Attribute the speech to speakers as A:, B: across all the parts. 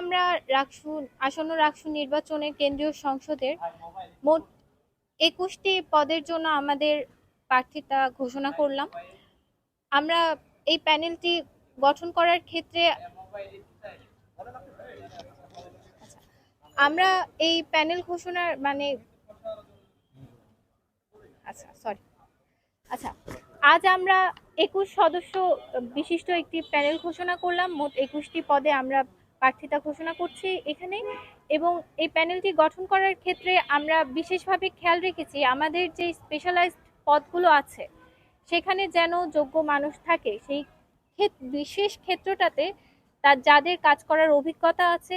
A: আমরা রাকসু, আসন্ন রাকসু নির্বাচনে কেন্দ্রীয় সংসদের মোট একুশটি পদের জন্য আমাদের প্রার্থিতা ঘোষণা করলাম। আমরা এই প্যানেলটি গঠন করার ক্ষেত্রে আমরা এই প্যানেল ঘোষণার মানে আচ্ছা সরি আচ্ছা আজ আমরা একুশ সদস্য বিশিষ্ট একটি প্যানেল ঘোষণা করলাম। মোট একুশটি পদে আমরা প্রার্থিতা ঘোষণা করছি এখানে এবং এই প্যানেলটি গঠন করার ক্ষেত্রে আমরা বিশেষভাবে খেয়াল রেখেছি, আমাদের যে স্পেশালাইজড পদগুলো আছে, সেখানে যেন যোগ্য মানুষ থাকে, সেই বিশেষ ক্ষেত্রটাতে তার যাদের কাজ করার অভিজ্ঞতা আছে,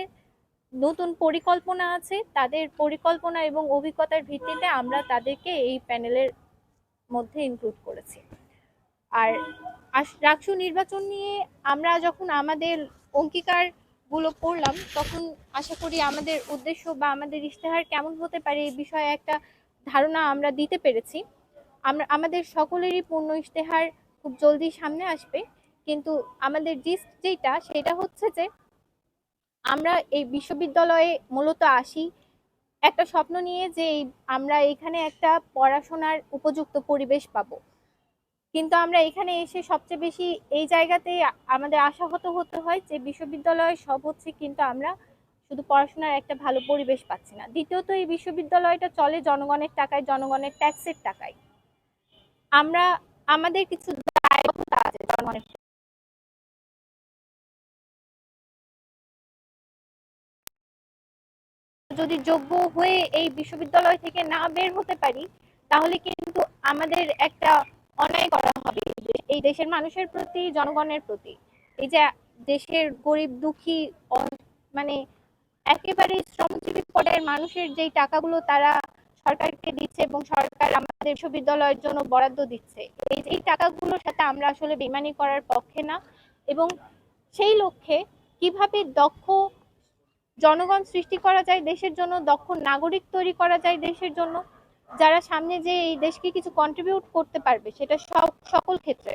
A: নতুন পরিকল্পনা আছে, তাদের পরিকল্পনা এবং অভিজ্ঞতার ভিত্তিতে আমরা তাদেরকে এই প্যানেলের মধ্যে ইনক্লুড করেছি। আর রাকসু নির্বাচন নিয়ে আমরা যখন আমাদের অঙ্গীকার গুলো পড়লাম তখন আশা করি আমাদের উদ্দেশ্য বা আমাদের ইশতেহার কেমন হতে পারে এই বিষয়ে একটা ধারণা আমরা দিতে পেরেছি। আমরা, আমাদের সকলেরই পূর্ণ ইশতেহার খুব জলদি সামনে আসবে, কিন্তু আমাদের জিস্ট যেটা সেটা হচ্ছে যে আমরা এই বিশ্ববিদ্যালয়ে মূলত আসি একটা স্বপ্ন নিয়ে যে আমরা এখানে একটা পড়াশোনার উপযুক্ত পরিবেশ পাবো। কিন্তু আমরা এখানে এসে সবচেয়ে বেশি এই জায়গাতে আমাদের আশাহত হতে হয় যে বিশ্ববিদ্যালয় সব হচ্ছে কিন্তু আমরা শুধু পড়াশোনার একটা ভালো পরিবেশ পাচ্ছি না। দ্বিতীয়ত, এই বিশ্ববিদ্যালয়টা চলে জনগণের টাকায়, জনগণের ট্যাক্সের টাকায়। আমরা, আমাদের কিছু আছে জনগণের যদি যোগ্য হয়ে এই বিশ্ববিদ্যালয় থেকে না বের হতে পারি, তাহলে কিন্তু আমাদের একটা অন্যায় করা হবে এই দেশের মানুষের প্রতি, জনগণের প্রতি। এই যে দেশের গরিব, দুঃখী মানে একেবারে শ্রমজীবী পর্যায়ের মানুষের যেই টাকাগুলো তারা সরকারকে দিচ্ছে এবং সরকার আমাদের বিশ্ববিদ্যালয়ের জন্য বরাদ্দ দিচ্ছে, এই এই টাকাগুলোর সাথে আমরা আসলে বেমানি করার পক্ষে না। এবং সেই লক্ষ্যে কীভাবে দক্ষ জনগণ সৃষ্টি করা যায় দেশের জন্য, দক্ষ নাগরিক তৈরি করা যায় দেশের জন্য যারা সামনে যে এই দেশকে কিছু কন্ট্রিবিউট করতে পারবে সেটা সব সকল ক্ষেত্রে।